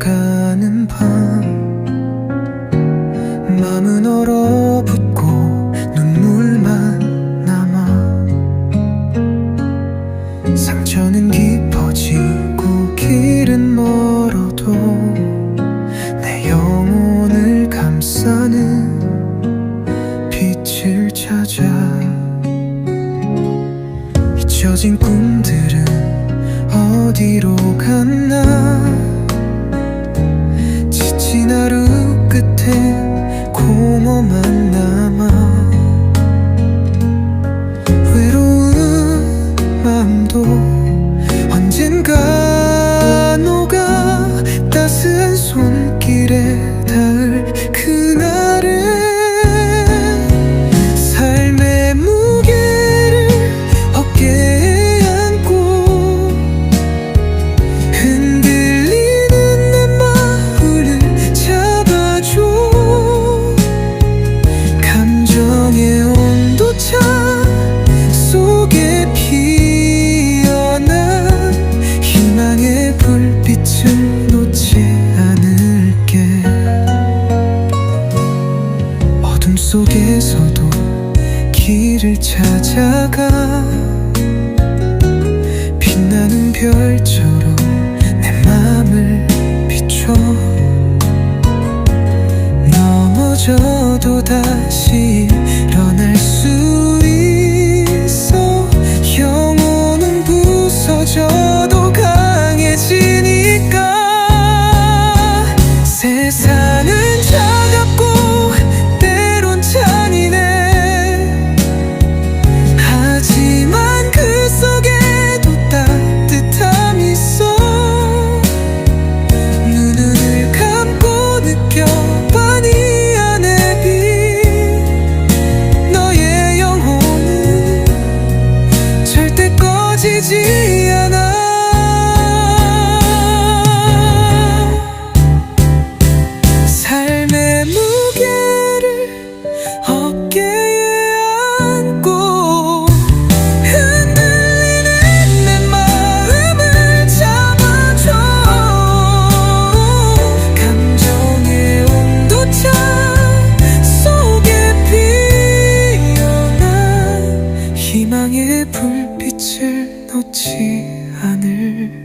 흘러가는 밤 마음은 얼어붙고 눈물만 남아 상처는 깊어지고 길은 멀어도 내 영혼을 감싸는 빛을 찾아 잊혀진 꿈들은 어디로 속에서도 길을 찾아가. 빛나는 별처럼 내 맘을 비춰. 넘어져도 다시 奇迹。 빛을 놓지 않을